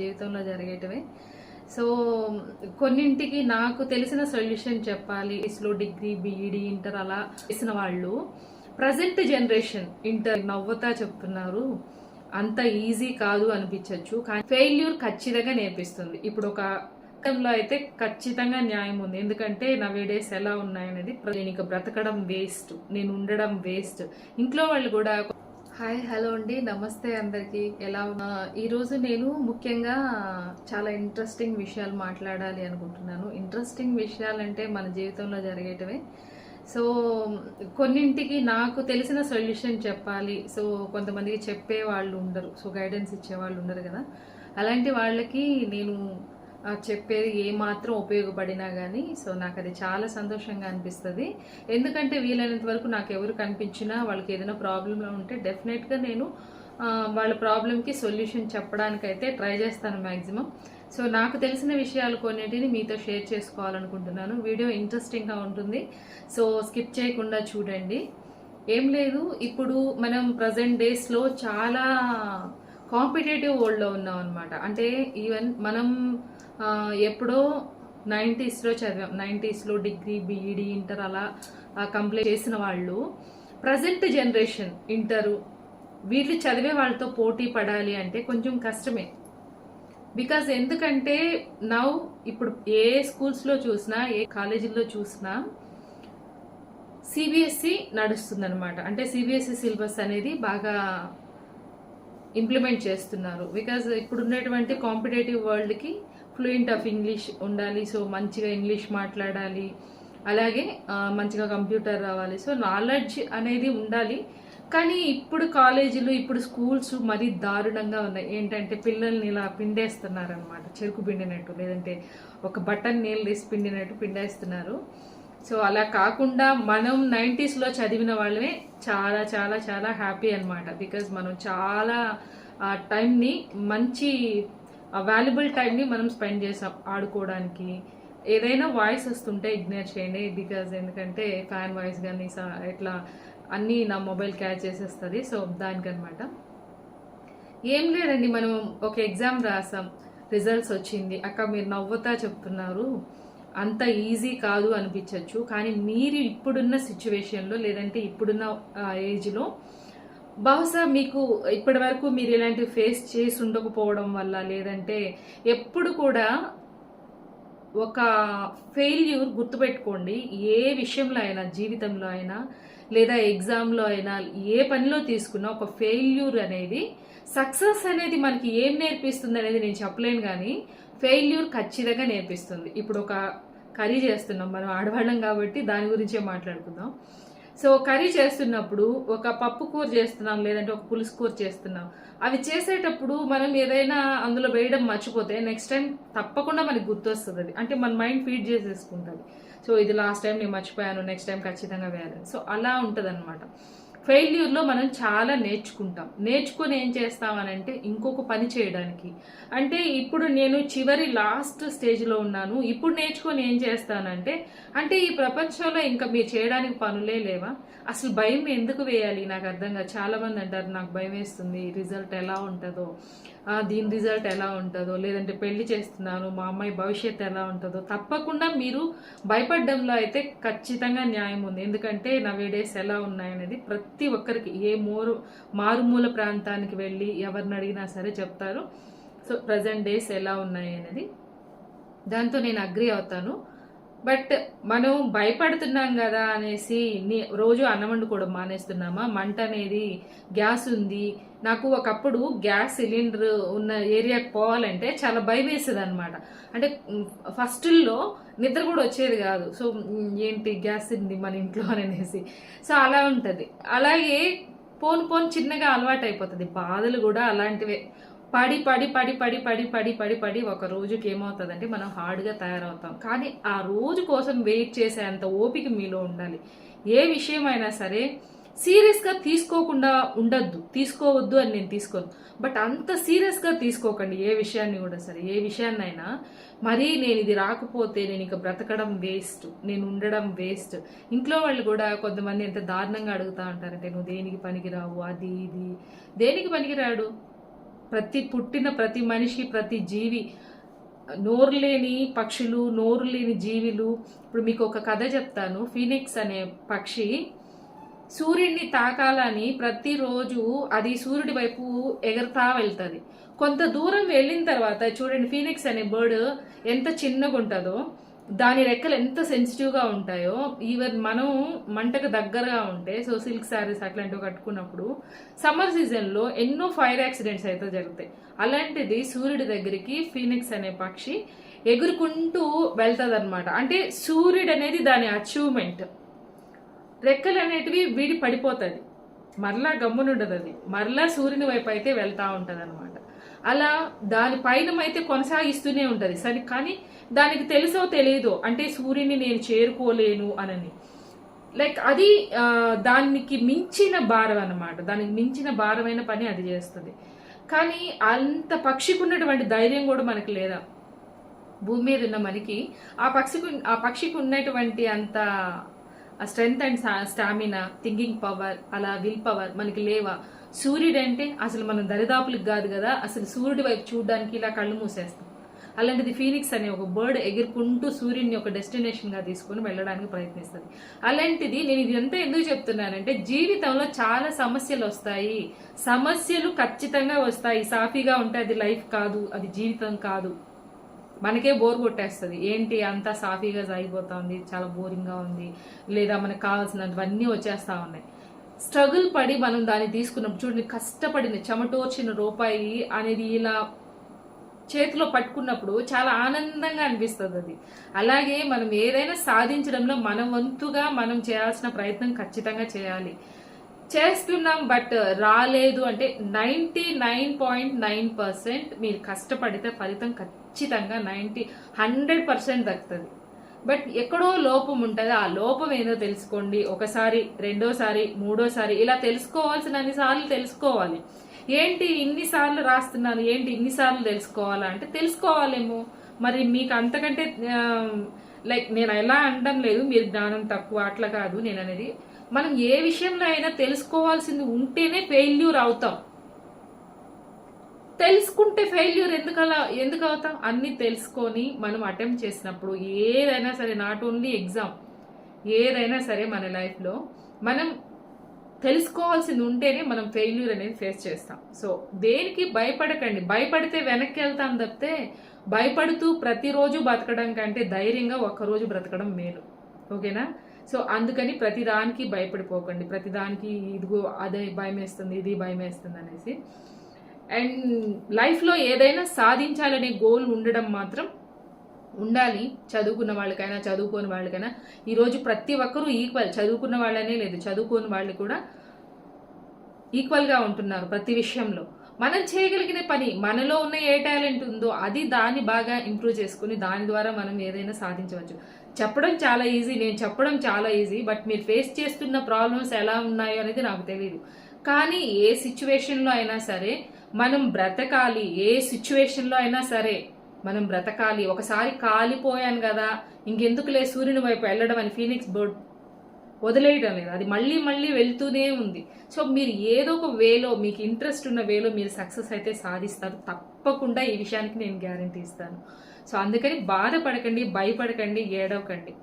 జీవితంలో జరిగేటివి. సో కొన్నింటికి నాకు తెలిసిన సొల్యూషన్ చెప్పాలి. ఇస్లో డిగ్రీ బీఈడి ఇంటర్ అలా చేసిన వాళ్ళు ప్రజెంట్ జనరేషన్ ఇంటర్ నవ్వుతా చెప్తున్నారు. అంత ఈజీ కాదు అనిపించవచ్చు కానీ ఫెయిల్యూర్ ఖచ్చితంగా నేర్పిస్తుంది. ఇప్పుడు ఒక లో అయితే ఖచ్చితంగా న్యాయం ఉంది. ఎందుకంటే నా డేస్ ఎలా ఉన్నాయనేది నేను ఇక బ్రతకడం వేస్ట్. నేను ఉండడం వేస్ట్. ఇంట్లో వాళ్ళు కూడా హాయ్ హలో అండి. నమస్తే అందరికీ. ఎలా ఉన్నా? ఈరోజు నేను ముఖ్యంగా చాలా ఇంట్రెస్టింగ్ విషయాలు మాట్లాడాలి అనుకుంటున్నాను. ఇంట్రెస్టింగ్ విషయాలంటే మన జీవితంలో జరిగేటివే. సో కొన్నింటికి నాకు తెలిసిన సొల్యూషన్ చెప్పాలి. సో కొంతమందికి చెప్పే వాళ్ళు ఉండరు. సో గైడెన్స్ ఇచ్చే వాళ్ళు ఉండరు కదా. అలాంటి వాళ్ళకి నేను చెప్పేది ఏమాత్రం ఉపయోగపడినా కానీ సో నాకు అది చాలా సంతోషంగా అనిపిస్తుంది. ఎందుకంటే వీలైనంత వరకు నాకు ఎవరు కనిపించినా వాళ్ళకి ఏదైనా ప్రాబ్లంలో ఉంటే డెఫినెట్గా నేను వాళ్ళ ప్రాబ్లంకి సొల్యూషన్ చెప్పడానికైతే ట్రై చేస్తాను మ్యాక్సిమం సో నాకు తెలిసిన విషయాలు కొన్నిటిని మీతో షేర్ చేసుకోవాలనుకుంటున్నాను. వీడియో ఇంట్రెస్టింగ్గా ఉంటుంది. సో స్కిప్ చేయకుండా చూడండి. ఏం లేదు ఇప్పుడు మనం ప్రజెంట్ డేస్లో చాలా కాంపిటేటివ్ వరల్డ్లో ఉన్నాం అనమాట అంటే ఈవెన్ మనం ఎప్పుడో నైంటీస్లో చదివాం. నైంటీస్లో degree B E D inter అలా కంప్లీట్ చేసిన వాళ్ళు ప్రజెంట్ జనరేషన్ ఇంటరు వీళ్ళు చదివే వాళ్ళతో పోటీ పడాలి అంటే కొంచెం కష్టమే. బికాజ్ ఎందుకంటే నవ్ ఇప్పుడు ఏ స్కూల్స్లో చూసినా ఏ కాలేజీల్లో చూసినా సిబిఎస్సి నడుస్తుంది అనమాట అంటే సిబిఎస్సి సిలబస్ అనేది బాగా ఇంప్లిమెంట్ చేస్తున్నారు. బికాజ్ ఇప్పుడు ఉన్నటువంటి కాంపిటేటివ్ వరల్డ్కి ఫ్లూయెంట్ ఆఫ్ ఇంగ్లీష్ ఉండాలి. సో మంచిగా ఇంగ్లీష్ మాట్లాడాలి. అలాగే మంచిగా కంప్యూటర్ రావాలి. సో నాలెడ్జ్ అనేది ఉండాలి. కానీ ఇప్పుడు కాలేజీలు ఇప్పుడు స్కూల్స్ మరీ దారుణంగా ఉన్నాయి. ఏంటంటే పిల్లల్ని ఇలా పిండేస్తున్నారు అనమాట చెరుకు పిండినట్టు. లేదంటే ఒక బటన్ నీళ్ళు తీసి పిండినట్టు పిండేస్తున్నారు. సో అలా కాకుండా మనం నైంటీస్లో చదివిన వాళ్ళమే చాలా చాలా చాలా హ్యాపీ అన్నమాట. బికాజ్ మనం చాలా ఆ టైంని మంచి వాల్యుబుల్ టైంని మనం స్పెండ్ చేసాం ఆడుకోవడానికి. ఏదైనా వాయిస్ వస్తుంటే ఇగ్నోర్ చేయండి. బికాజ్ ఎందుకంటే ఫ్యాన్ వాయిస్ కానీ ఇట్లా అన్నీ నా మొబైల్ క్యాచ్ చేసేస్తుంది. సో దానికనమాట ఏం లేదండి మనం ఒక ఎగ్జామ్ రాసాం. రిజల్ట్స్ వచ్చింది. అక్క మీరు నవ్వుతా చెప్తున్నారు. అంత ఈజీ కాదు అనిపించవచ్చు కానీ మీరు ఇప్పుడున్న సిచ్యువేషన్లో లేదంటే ఇప్పుడున్న ఏజ్లో బహుశా మీకు ఇప్పటి వరకు మీరు ఇలాంటివి ఫేస్ చేసి ఉండకపోవడం వల్ల లేదంటే ఎప్పుడు కూడా ఒక ఫెయిల్యూర్ గుర్తుపెట్టుకోండి. ఏ విషయంలో అయినా జీవితంలో అయినా లేదా ఎగ్జామ్లో అయినా ఏ పనిలో తీసుకున్నా ఒక ఫెయిల్యూర్ అనేది సక్సెస్ అనేది మనకి ఏం నేర్పిస్తుంది అనేది నేను చెప్పలేను కానీ ఫెయిల్యూర్ ఖచ్చితంగా నేర్పిస్తుంది. ఇప్పుడు ఒక కర్రీ చేస్తున్నాం మనం ఆడవాళ్ళం కాబట్టి దాని గురించే మాట్లాడుకుందాం. సో కర్రీ చేస్తున్నప్పుడు ఒక పప్పు కూర చేస్తున్నాం లేదంటే ఒక పులుసు కూర చేస్తున్నాం. అవి చేసేటప్పుడు మనం ఏదైనా అందులో వేయడం మర్చిపోతే నెక్స్ట్ టైం తప్పకుండా మనకి గుర్తొస్తుంది అది. అంటే మన మైండ్ ఫీడ్ చేసేసుకుంటుంది. సో ఇది లాస్ట్ టైం నేను మర్చిపోయాను నెక్స్ట్ టైం ఖచ్చితంగా వేయాలి సో అలా ఉంటుంది అనమాట ఫెయిల్యూర్లో మనం చాలా నేర్చుకుంటాం. నేర్చుకొని ఏం చేస్తామనంటే ఇంకొక పని చేయడానికి. అంటే ఇప్పుడు నేను చివరి లాస్ట్ స్టేజ్లో ఉన్నాను. ఇప్పుడు నేర్చుకొని ఏం చేస్తానంటే అంటే ఈ ప్రపంచంలో ఇంకా మీరు చేయడానికి పనులే లేవా? అసలు భయం ఎందుకు వేయాలి? నాకు అర్థంగా చాలామంది అంటారు నాకు భయం వేస్తుంది. రిజల్ట్ ఎలా ఉంటుందో? దీని రిజల్ట్ ఎలా ఉంటుందో లేదంటే పెళ్ళి చేస్తున్నాను మా అమ్మాయి భవిష్యత్తు ఎలా ఉంటుందో తప్పకుండా మీరు భయపడడంలో అయితే ఖచ్చితంగా న్యాయం ఉంది. ఎందుకంటే నవేడేస్ ఎలా ఉన్నాయనేది ప్రతి ఒక్కరికి ఏ మోరు మారుమూల ప్రాంతానికి వెళ్ళి ఎవరిని అడిగినా సరే చెప్తారు. సో ప్రజెంట్ డేస్ ఎలా ఉన్నాయి అనేది దాంతో నేను అగ్రి అవుతాను. బట్ మనం భయపడుతున్నాం కదా అనేసి రోజు అన్నం వండుకోవడం మానేస్తున్నామా? మంట అనేది గ్యాస్ ఉంది. నాకు ఒకప్పుడు గ్యాస్ సిలిండర్ ఉన్న ఏరియాకి పోవాలంటే చాలా భయం వేసేది అనమాట అంటే ఫస్ట్లో నిద్ర కూడా వచ్చేది కాదు. సో ఏంటి గ్యాస్ ఉంది మన ఇంట్లో అనేసి. సో అలా ఉంటుంది. అలాగే పోను పోను చిన్నగా అలవాటు అయిపోతుంది బాధలు కూడా అలాంటివే. పడి పడి పడి పడి పడి పడి పడి పడి ఒక రోజుకి ఏమవుతుందంటే మనం హార్డ్గా తయారవుతాం. కానీ ఆ రోజు కోసం వెయిట్ చేసే అంత ఓపిక మీలో ఉండాలి. ఏ విషయమైనా సరే సీరియస్గా తీసుకోకుండా ఉండద్దు. తీసుకోవద్దు అని నేను తీసుకోను. బట్ అంత సీరియస్గా తీసుకోకండి ఏ విషయాన్ని కూడా సరే. ఏ విషయాన్నైనా మరీ నేను ఇది రాకపోతే నేను ఇక బ్రతకడం వేస్ట్ నేను ఉండడం వేస్ట్. ఇంట్లో వాళ్ళు కూడా కొంతమంది ఎంత దారుణంగా అడుగుతా ఉంటారంటే నువ్వు దేనికి పనికిరావు? అది ఇది. దేనికి పనికిరాడు? ప్రతి పుట్టిన ప్రతి మనిషి ప్రతి జీవి నోరు లేని పక్షులు నోరు లేని జీవులు. ఇప్పుడు మీకు ఒక కథ చెప్తాను. ఫీనిక్స్ అనే పక్షి సూర్యుడిని తాకాలని ప్రతిరోజు అది సూర్యుడి వైపు ఎగరతా వెళ్తుంది. కొంత దూరం వెళ్ళిన తర్వాత చూడండి ఫీనిక్స్ అనే బర్డ్ ఎంత చిన్నగా ఉంటుందో దాని రెక్కలు ఎంత సెన్సిటివ్గా ఉంటాయో ఈవెన్ మనం మంటకు దగ్గరగా ఉంటే సో సిల్క్ శారీస్ అట్లాంటివి కట్టుకున్నప్పుడు సమ్మర్ సీజన్లో ఎన్నో ఫైర్ యాక్సిడెంట్స్ అయితే జరుగుతాయి. అలాంటిది సూర్యుడి దగ్గరికి ఫీనిక్స్ అనే పక్షి ఎగురుకుంటూ వెళ్తుంది అనమాట అంటే సూర్యుడు అనేది దాని అచీవ్మెంట్ రెక్కలు అనేటివి వీడి పడిపోతుంది మరలా గమ్మునుండదు అది. మరలా సూర్యుని వైపు అయితే వెళ్తూ ఉంటుంది అనమాట అలా దాని పైన అయితే కొనసాగిస్తూనే ఉంటుంది. సరే కానీ దానికి తెలుసో తెలియదో అంటే సూర్యుని నేను చేరుకోలేను అనని. లైక్ అది దానికి మించిన భారం అన్నమాట. దానికి మించిన భారమైన పని అది చేస్తుంది. కానీ అంత పక్షికి ఉన్నటువంటి ధైర్యం కూడా మనకి లేదా? భూమి మీద ఉన్న మనకి ఆ పక్షికి ఆ పక్షికి ఉన్నటువంటి అంత strength and stamina thinking power అలా విల్ పవర్ మనకి లేవా? సూర్యుడు అంటే అసలు మనం దరిదాపులకు కాదు కదా అసలు సూర్యుడి వైపు చూడడానికి ఇలా కళ్ళు మూసేస్తాం. అలాంటిది ఫీనిక్స్ అనే ఒక బర్డ్ ఎగురుకుంటూ సూర్యుని ఒక డెస్టినేషన్గా తీసుకొని తీసుకుని వెళ్ళడానికి ప్రయత్నిస్తుంది. అలాంటిది నేను ఇదంతా ఎందుకు చెప్తున్నానంటే జీవితంలో చాలా సమస్యలు వస్తాయి. సమస్యలు ఖచ్చితంగా వస్తాయి. సాఫీగా ఉంటే అది లైఫ్ కాదు అది జీవితం కాదు. మనకే బోర్ కొట్టేస్తుంది. ఏంటి అంతా సాఫీగా సాగిపోతుంది చాలా బోరింగ్గా ఉంది లేదా మనకు కావాల్సినవన్నీ వచ్చేస్తా ఉన్నాయి. స్ట్రగుల్ పడి మనం దాన్ని తీసుకున్నప్పుడు చూడండి కష్టపడిన చెమటోర్చిన రూపాయి అనేది ఇలా చేతిలో పట్టుకున్నప్పుడు చాలా ఆనందంగా అనిపిస్తుంది అది. అలాగే మనం ఏదైనా సాధించడంలో మన వంతుగా మనం చేయాల్సిన ప్రయత్నం ఖచ్చితంగా చేయాలి. చేస్తున్నాం బట్ రాలేదు అంటే ninety nine point nine percent మీరు కష్టపడితే ఫలితం ఖచ్చితంగా నైంటీ హండ్రెడ్ పర్సెంట్ దక్కుతుంది. బట్ ఎక్కడో లోపం ఉంటుంది. ఆ లోపం ఏదో తెలుసుకోండి. ఒకసారి రెండోసారి మూడోసారి ఇలా తెలుసుకోవాల్సిన అన్నిసార్లు తెలుసుకోవాలి. ఏంటి ఇన్నిసార్లు రాస్తున్నాను? ఏంటి ఇన్నిసార్లు తెలుసుకోవాలా? అంటే తెలుసుకోవాలేమో. మరి మీకు అంతకంటే లైక్ నేను ఎలా అనడం లేదు. మీరు జ్ఞానం తక్కువ అట్లా కాదు. నేను అనేది మనం ఏ విషయంలో అయినా తెలుసుకోవాల్సింది ఉంటేనే ఫెయిల్యూర్ అవుతాం. తెలుసుకుంటే ఫెయిల్యూర్ ఎందుకు అలా ఎందుకు అవుతాం అన్ని తెలుసుకొని మనం అటెంప్ట్ చేసినప్పుడు ఏదైనా సరే నాట్ ఓన్లీ ఎగ్జామ్ ఏదైనా సరే మన లైఫ్లో మనం తెలుసుకోవాల్సింది ఉంటేనే మనం ఫెయిల్యూర్ అనేది ఫేస్ చేస్తాం. సో దేనికి భయపడకండి. భయపడితే వెనక్కి వెళ్తాం తప్పితే భయపడుతూ ప్రతిరోజు బతకడం కంటే ధైర్యంగా ఒక్కరోజు బ్రతకడం మేలు. ఓకేనా? సో అందుకని ప్రతిదానికి భయపడిపోకండి. ప్రతిదానికి ఇదిగో అదే భయం వేస్తుంది ఇది భయం వేస్తుంది అనేసి. అండ్ లైఫ్లో ఏదైనా సాధించాలనే గోల్ ఉండడం మాత్రం ఉండాలి. చదువుకున్న వాళ్ళకైనా చదువుకోని వాళ్ళకైనా. ఈరోజు ప్రతి ఒక్కరూ ఈక్వల్ చదువుకున్న వాళ్ళనే లేదు. చదువుకోని వాళ్ళు కూడా ఈక్వల్గా ఉంటున్నారు ప్రతి విషయంలో. మనం చేయగలిగిన పని మనలో ఉన్న ఏ టాలెంట్ ఉందో అది దాన్ని బాగా ఇంప్రూవ్ చేసుకుని దాని ద్వారా మనం ఏదైనా సాధించవచ్చు. చెప్పడం చాలా ఈజీ నేను చెప్పడం చాలా ఈజీ బట్ మీరు ఫేస్ చేస్తున్న ప్రాబ్లమ్స్ ఎలా ఉన్నాయో అనేది నాకు తెలియదు కానీ ఏ సిచ్యువేషన్లో అయినా సరే మనం బ్రతకాలి ఏ సిచ్యువేషన్లో అయినా సరే మనం బ్రతకాలి. ఒకసారి కాలిపోయాను కదా ఇంకెందుకులే సూర్యుని వైపు వెళ్ళడం అని ఫీనిక్స్ బర్డ్ వదిలేయడం లేదు. అది మళ్ళీ మళ్ళీ వెళ్తూనే ఉంది. సో మీరు ఏదో ఒక వేలో మీకు ఇంట్రెస్ట్ ఉన్న వేలో మీరు సక్సెస్ అయితే సాధిస్తారు. తప్పకుండా ఈ విషయానికి నేను గ్యారంటీ ఇస్తాను. సో అందుకని బాధపడకండి భయపడకండి ఏడవకండి.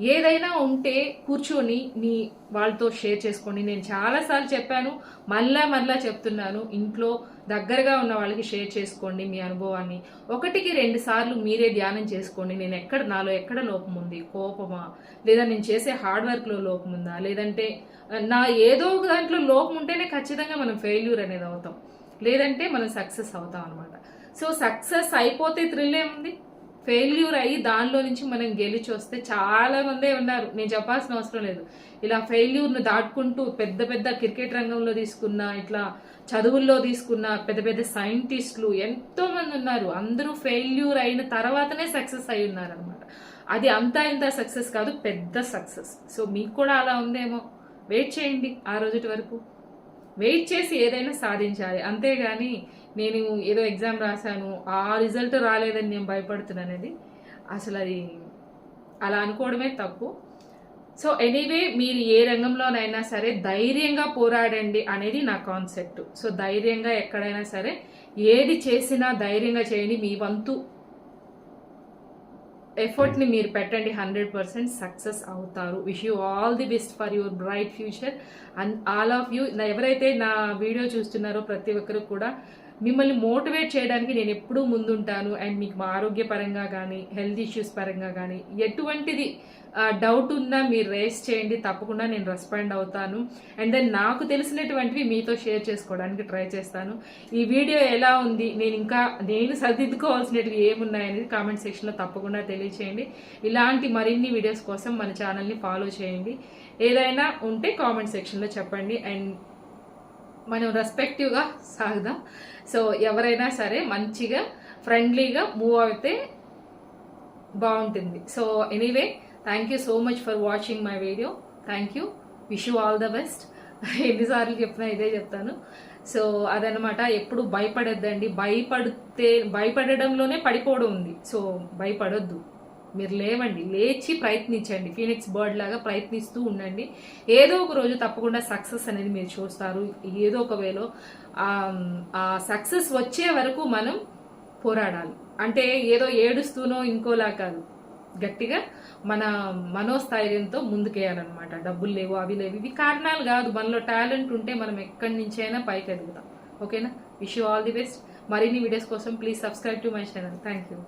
ఏదైనా ఉంటే కూర్చొని మీ వాళ్ళతో షేర్ చేసుకోండి నేను చాలాసార్లు చెప్పాను మళ్ళా మళ్ళా చెప్తున్నాను. ఇంట్లో దగ్గరగా ఉన్న వాళ్ళకి షేర్ చేసుకోండి మీ అనుభవాన్ని. ఒకటికి రెండు సార్లు మీరే ధ్యానం చేసుకోండి. నేను ఎక్కడ నాలో ఎక్కడ లోపం ఉంది? కోపమా? లేదా నేను చేసే హార్డ్ వర్క్లో లోపం ఉందా? లేదంటే నా ఏదో ఒక దాంట్లో లోపం ఉంటేనే ఖచ్చితంగా మనం ఫెయిల్యూర్ అనేది అవుతాం. లేదంటే మనం సక్సెస్ అవుతాం అనమాట సో సక్సెస్ అయిపోతే థ్రిల్ ఏముంది? ఫెయిల్యూర్ అయ్యి దానిలో నుంచి మనం గెలిచి వస్తే చాలా మందే ఉన్నారు. నేను చెప్పాల్సిన అవసరం లేదు. ఇలా ఫెయిల్యూర్ను దాటుకుంటూ పెద్ద పెద్ద క్రికెట్ రంగంలో తీసుకున్న ఇట్లా చదువుల్లో తీసుకున్న పెద్ద పెద్ద సైంటిస్టులు ఎంతో మంది ఉన్నారు. అందరూ ఫెయిల్యూర్ అయిన తర్వాతనే సక్సెస్ అయి ఉన్నారు అనమాట అది అంతా ఇంత సక్సెస్ కాదు పెద్ద సక్సెస్. సో మీకు కూడా అలా ఉందేమో. వెయిట్ చేయండి ఆ రోజుటి వరకు. వెయిట్ చేసి ఏదైనా సాధించాలి. అంతేగాని నేను ఏదో ఎగ్జామ్ రాశాను ఆ రిజల్ట్ రాలేదని నేను భయపడుతున్నాను అనేది అసలు అది అలా అనుకోవడమే తప్పు. సో ఎనీవే మీరు ఏ రంగంలోనైనా సరే ధైర్యంగా పోరాడండి అనేది నా కాన్సెప్ట్ సో ధైర్యంగా ఎక్కడైనా సరే ఏది చేసినా ధైర్యంగా చేయండి. మీ వంతు ఎఫర్ట్ని మీరు పెట్టండి. హండ్రెడ్ పర్సెంట్ సక్సెస్ అవుతారు. Wish you all the best for your bright future and all of you ఎవరైతే నా వీడియో చూస్తున్నారో ప్రతి ఒక్కరు కూడా మిమ్మల్ని మోటివేట్ చేయడానికి నేను ఎప్పుడూ ముందుంటాను. అండ్ మీకు మా ఆరోగ్యపరంగా కానీ హెల్త్ ఇష్యూస్ పరంగా కానీ ఎటువంటిది డౌట్ ఉన్నా మీరు రేస్ చేయండి. తప్పకుండా నేను రెస్పాండ్ అవుతాను. అండ్ దెన్ నాకు తెలిసినటువంటివి మీతో షేర్ చేసుకోవడానికి ట్రై చేస్తాను. ఈ వీడియో ఎలా ఉంది? నేను ఇంకా నేను సర్దిద్దుకోవాల్సినవి ఏమున్నాయనేది కామెంట్ సెక్షన్లో తప్పకుండా తెలియచేయండి. ఇలాంటి మరిన్ని వీడియోస్ కోసం మన ఛానల్ని ఫాలో చేయండి. ఏదైనా ఉంటే కామెంట్ సెక్షన్లో చెప్పండి. అండ్ మనం రెస్పెక్టివ్గా సాగుదాం. సో ఎవరైనా సరే మంచిగా ఫ్రెండ్లీగా మూవ్ అయితే బాగుంటుంది. So anyway thank you so much for watching my video thank you wish you all the best ఎన్నిసార్లు చెప్పినా ఇదే చెప్తాను. సో అదనమాట ఎప్పుడు భయపడొద్దండి. భయపడితే భయపడడంలోనే పడిపోవడం ఉంది. సో భయపడొద్దు. మీరు లేవండి లేచి ప్రయత్నించండి. ఫీనిక్స్ బర్డ్ లాగా ప్రయత్నిస్తూ ఉండండి. ఏదో ఒక రోజు తప్పకుండా సక్సెస్ అనేది మీరు చూస్తారు. ఏదో ఒక వేలో ఆ సక్సెస్ వచ్చే వరకు మనం పోరాడాలి. అంటే ఏదో ఏడుస్తూనో ఇంకోలా కాదు. గట్టిగా మన మనోస్థైర్యంతో ముందుకేయాలన్నమాట. డబ్బులు లేవు అవి లేవు. ఇవి కారణాలు కాదు. మనలో టాలెంట్ ఉంటే మనం ఎక్కడి నుంచైనా పైకి ఎదుగుతాం. ఓకేనా? Wish you all the best మరిన్ని వీడియోస్ కోసం please subscribe to my channel thank you